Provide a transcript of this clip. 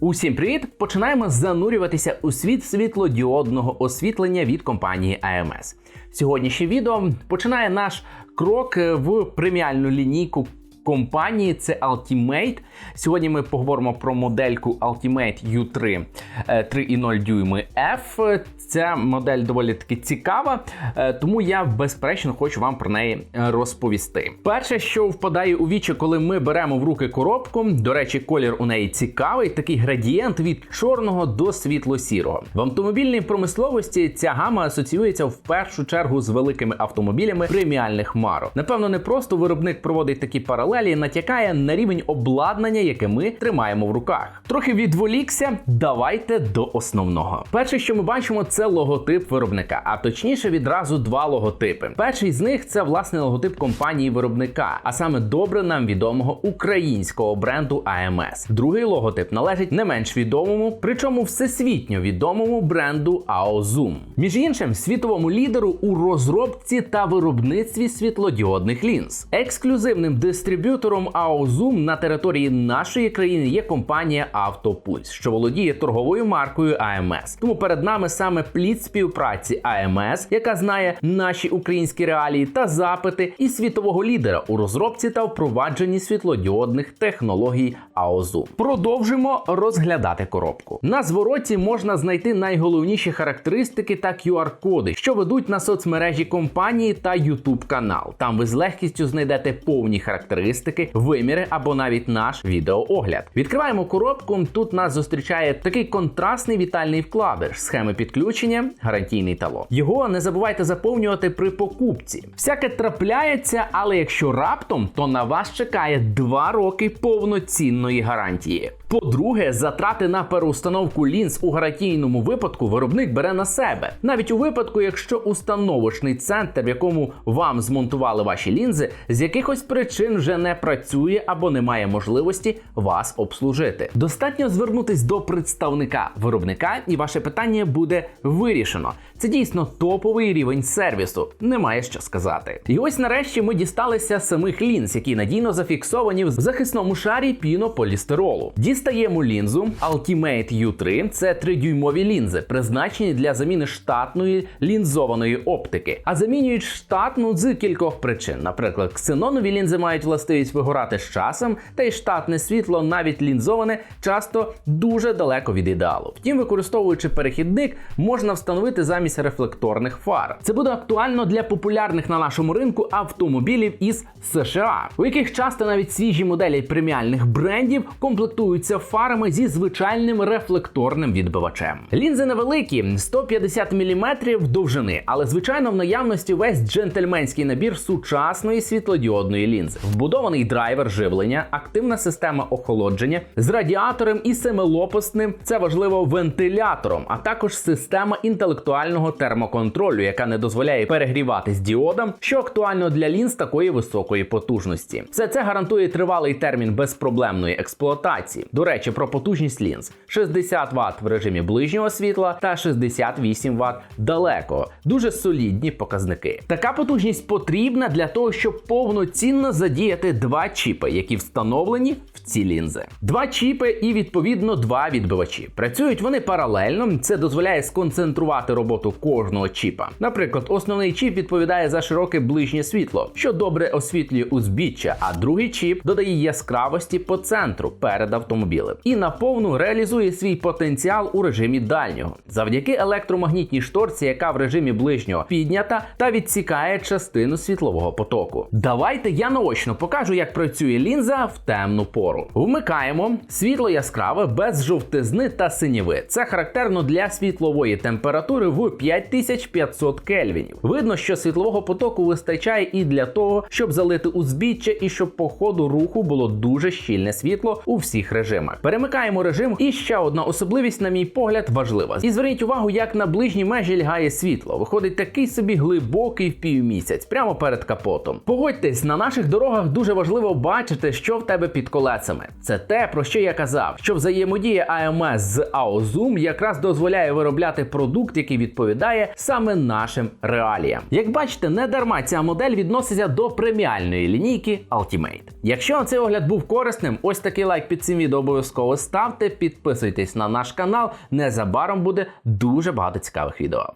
Усім привіт! Починаємо занурюватися у світ світлодіодного освітлення від компанії AMS. Сьогоднішнє відео починає наш крок в преміальну лінійку компанії. Це Ultimate. Сьогодні ми поговоримо про модельку Ultimate U3 е, 3,0 дюйми F. Ця модель доволі таки цікава, е, тому я безперечно хочу вам про неї розповісти. Перше, що впадає у вічі, коли ми беремо в руки коробку. До речі, колір у неї цікавий, такий градієнт від чорного до світло-сірого. В автомобільній промисловості ця гама асоціюється в першу чергу з великими автомобілями преміальних марок. Напевно, не просто виробник проводить такі паралелі, і натякає на рівень обладнання, яке ми тримаємо в руках. Трохи відволікся. Давайте до основного. Перше, що ми бачимо, це логотип виробника, а точніше відразу два логотипи. Перший з них це власне логотип компанії виробника, а саме добре нам відомого українського бренду AMS. Другий логотип належить не менш відомому, причому всесвітньо відомому бренду AOZoom. Між іншим, світовому лідеру у розробці та виробництві світлодіодних лінз. Ексклюзивним дистриб'ютором AOZoom на території нашої країни є компанія Автопульс, що володіє торговою маркою AMS. Тому перед нами саме плід співпраці AMS, яка знає наші українські реалії та запити, і світового лідера у розробці та впровадженні світлодіодних технологій AOZoom. Продовжимо розглядати коробку. На звороті можна знайти найголовніші характеристики та QR-коди, що ведуть на соцмережі компанії та YouTube канал. Там ви з легкістю знайдете повні характеристики, виміри або навіть наш відеоогляд. Відкриваємо коробку. Тут нас зустрічає такий контрастний вітальний вкладиш, схеми підключення, гарантійний талон. Його не забувайте заповнювати при покупці. Всяке трапляється, але якщо раптом, то на вас чекає 2 роки повноцінної гарантії. По-друге, затрати на переустановку лінз у гарантійному випадку виробник бере на себе, навіть у випадку, якщо установочний центр, в якому вам змонтували ваші лінзи, з якихось причин вже не працює або не має можливості вас обслужити. Достатньо звернутись до представника виробника, і ваше питання буде вирішено. Це дійсно топовий рівень сервісу, немає що сказати. І ось нарешті ми дісталися самих лінз, які надійно зафіксовані в захисному шарі пінополістиролу. Дістаємо лінзу Ultimate U3. Це 3-дюймові лінзи, призначені для заміни штатної лінзованої оптики, а замінюють штатну з кількох причин. Наприклад, ксенонові лінзи мають властивість вигорати з часом, та й штатне світло, навіть лінзоване, часто дуже далеко від ідеалу. Втім, використовуючи перехідник, можна встановити замість рефлекторних фар. Це буде актуально для популярних на нашому ринку автомобілів із США, у яких часто навіть свіжі моделі преміальних брендів комплектуються фарами зі звичайним рефлекторним відбивачем. Лінзи невеликі, 150 мм довжини, але звичайно в наявності весь джентльменський набір сучасної світлодіодної лінзи, вбудований драйвер живлення, активна система охолодження з радіатором і семилопасним, це важливо вентилятором, а також система інтелектуального термоконтролю, яка не дозволяє перегріватись діодам, що актуально для лінз такої високої потужності. Все це гарантує тривалий термін безпроблемної експлуатації. До речі, про потужність лінз: 60 Вт в режимі ближнього світла та 68 Вт далекого. Дуже солідні показники. Така потужність потрібна для того, щоб повноцінно задіяти два чіпи, які встановлені в ці лінзи. Два чіпи і відповідно два відбивачі. Працюють вони паралельно. Це дозволяє сконцентрувати роботу кожного чіпа. Наприклад, основний чіп відповідає за широке ближнє світло, що добре освітлює узбіччя, а другий чіп додає яскравості по центру перед автомобілем і наповну реалізує свій потенціал у режимі дальнього завдяки електромагнітній шторці, яка в режимі ближнього піднята та відсікає частину світлового потоку. Давайте я наочно покажу, як працює лінза в темну пору. Вмикаємо світло яскраве без жовтизни та синіви. Це характерно для світлової температури в 5500 кельвінів. Видно, що світлового потоку вистачає і для того, щоб залити узбіччя, і щоб по ходу руху було дуже щільне світло у всіх режимах. Перемикаємо режим. І ще одна особливість, на мій погляд, важлива. І зверніть увагу, як на ближній межі лягає світло. Виходить такий собі глибокий впівмісяць, прямо перед капотом. Погодьтесь, на наших дорогах дуже важливо бачити, що в тебе під колесами. Це те, про що я казав, що взаємодія AMS з AOZoom якраз дозволяє виробляти продукт, який відповідає саме нашим реаліям. Як бачите, не дарма ця модель відноситься до преміальної лінійки Ultimate. Якщо цей огляд був корисним, ось такий лайк під цим відео обов'язково ставте, підписуйтесь на наш канал. Незабаром буде дуже багато цікавих відео.